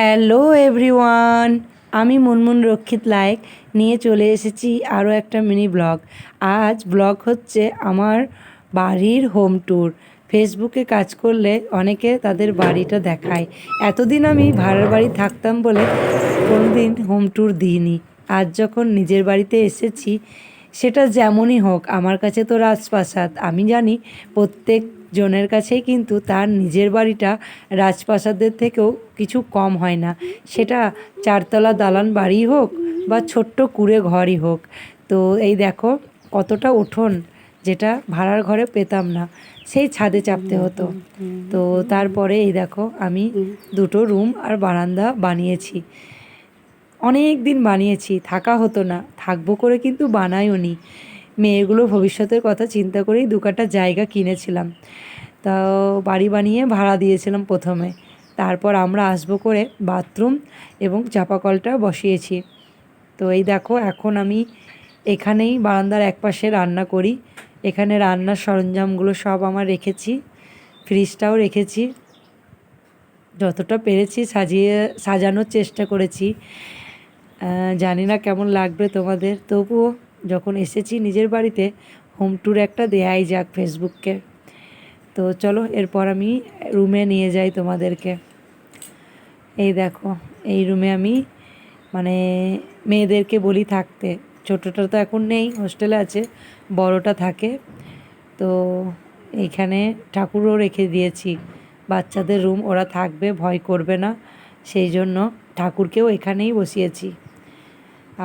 Hello everyone, আমি মুনমুন রক্ষিত like নিয়ে চলে এসেছি আরও একটা মিনি ব্লগ। আজ ব্লগ হচ্ছে আমার বাড়ির হোম ট্যুর। ফেসবুকে কাজ করলে অনেকে তাদের বাড়িটা দেখায়। এতদিন আমি ভাড়ার বাড়ি থাকতাম বলে কোনোদিন হোম ট্যুর দিইনি। আজ যখন নিজের বাড়িতে এসেছি, সেটা যেমনই হোক, আমার কাছে তো রাজপ্রাসাদ। আমি জানি প্রত্যেক জনের কাছেই কিন্তু তার নিজের বাড়িটা রাজপ্রাসাদের থেকেও কিছু কম হয় না। সেটা চারতলা দালান বাড়ি হোক বা ছোট্ট কুড়ে ঘরই হোক। তো এই দেখো কতটা উঠোন যেটা ভাড়ার ঘরে পেতাম না, সেই ছাদে চাপতে হতো। তো তারপরে এই দেখো আমি দুটো রুম আর বারান্দা বানিয়েছি। অনেক দিন বানিয়েছি, থাকা হতো না। থাকব করে কিন্তু বানাইও নি। মেয়েগুলো ভবিষ্যতের কথা চিন্তা করেই দু কাটা জায়গা কিনেছিলাম। তাও বাড়ি বানিয়ে ভাড়া দিয়েছিলাম প্রথমে। তারপর আমরা আসব করে বাথরুম এবং চাপা চাপাকলটা বসিয়েছি। তো এই দেখো, এখন আমি এখানেই বারান্দার একপাশে রান্না করি। এখানে রান্নার সরঞ্জামগুলো সব আমার রেখেছি, ফ্রিজটাও রেখেছি। যতটা পেরেছি সাজিয়ে, সাজানোর চেষ্টা করেছি। জানি না কেমন লাগবে তোমাদের, তবুও যখন এসেছি নিজের বাড়িতে হোম ট্যুর একটা দেয়াই যাক ফেসবুককে তো চলো, এরপর আমি রুমে নিয়ে যাই তোমাদেরকে। এই দেখো, এই রুমে আমি মানে মেয়েদেরকে বলি থাকতে। ছোটোটা তো এখন নেই হোস্টেলে আছে, বড়টা থাকে। তো এইখানে ঠাকুরও রেখে দিয়েছি। বাচ্চাদের রুম ওরা থাকবে, ভয় করবে না। সেই জন্য ঠাকুরকেও এখানেই বসিয়েছি।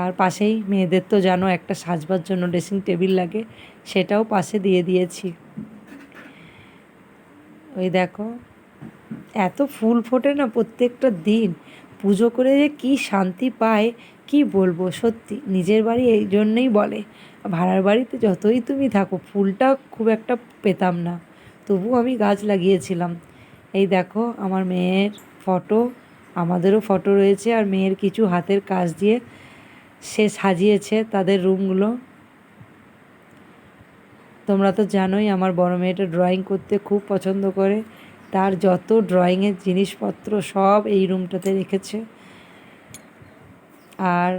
আর পাশেই মেয়েদের তো জানো একটা সাজবার জন্য ড্রেসিং টেবিল লাগে, সেটাও পাশে দিয়ে দিয়েছি। ওই দেখো, এত ফুল ফোটে না প্রত্যেকটা দিন। পুজো করে যে কী শান্তি পায়, কি বলব সত্যি, নিজের বাড়ি এই জন্যেই বলে। ভাড়ার বাড়িতে যতই তুমি থাকো, ফুলটা খুব একটা পেতাম না। তবু আমি গাছ লাগিয়েছিলাম। এই দেখো, আমার মেয়ের ফটো, আমাদেরও ফটো রয়েছে আর মেয়ের কিছু হাতের কাজ দিয়ে সে সাজিয়েছে তাদের রুমগুলো। তোমরা তো জানোই আমার বড় মেয়েটা ড্রয়িং করতে খুব পছন্দ করে। তার যত ড্রয়িংয়ের জিনিসপত্র সব এই রুমটাতে রেখেছে। আর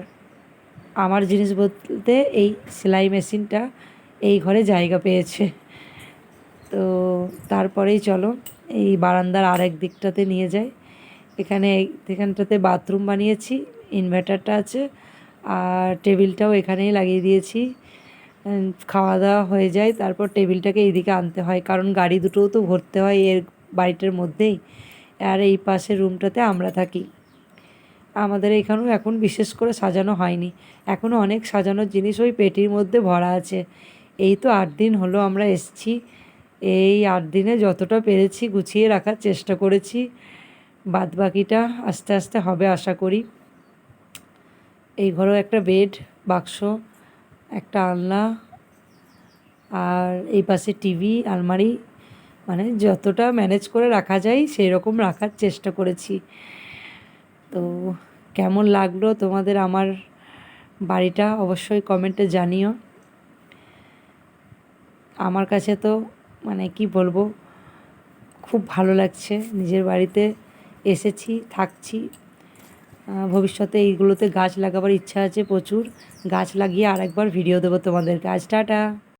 আমার জিনিস বলতে এই সেলাই মেশিনটা এই ঘরে জায়গা পেয়েছে। তো তারপরেই চলো, এই বারান্দার আরেক দিকটাতে নিয়ে যাই। এখানে, এখানটাতে বাথরুম বানিয়েছি ইনভার্টারটা আছে। আর টেবিলটাও এখানেই লাগিয়ে দিয়েছি। খাওয়া দাওয়া হয়ে যায়, তারপর টেবিলটাকে এইদিকে আনতে হয়, কারণ গাড়ি দুটোও তো ভরতে হয় এর বাড়িটার মধ্যেই। আর এই পাশের রুমটাতে আমরা থাকি। আমাদের এখানেও এখন বিশেষ করে সাজানো হয়নি। এখনও অনেক সাজানোর জিনিস ওই পেটির মধ্যে ভরা আছে। এই তো আট দিন হলো আমরা এসছি। এই আট দিনে যতটা পেরেছি গুছিয়ে রাখার চেষ্টা করেছি। বাদ বাকিটা আস্তে আস্তে হবে আশা করি। এই ঘরেও একটা বেড বাক্স, একটা আলনা আর এই পাশে টিভি আলমারি। মানে যতটা ম্যানেজ করে রাখা যায় সেই রকম রাখার চেষ্টা করেছি। তো কেমন লাগল তোমাদের আমার বাড়িটা অবশ্যই কমেন্টে জানিও। আমার কাছে তো মানে কি বলব, খুব ভালো লাগছে। নিজের বাড়িতে এসেছি, থাকছি। ভবিষ্যতে এইগুলোতে গাছ লাগাবার ইচ্ছা আছে প্রচুর। গাছ লাগিয়ে আরেকবার ভিডিও দেবো তোমাদেরকে। আজ টাটা।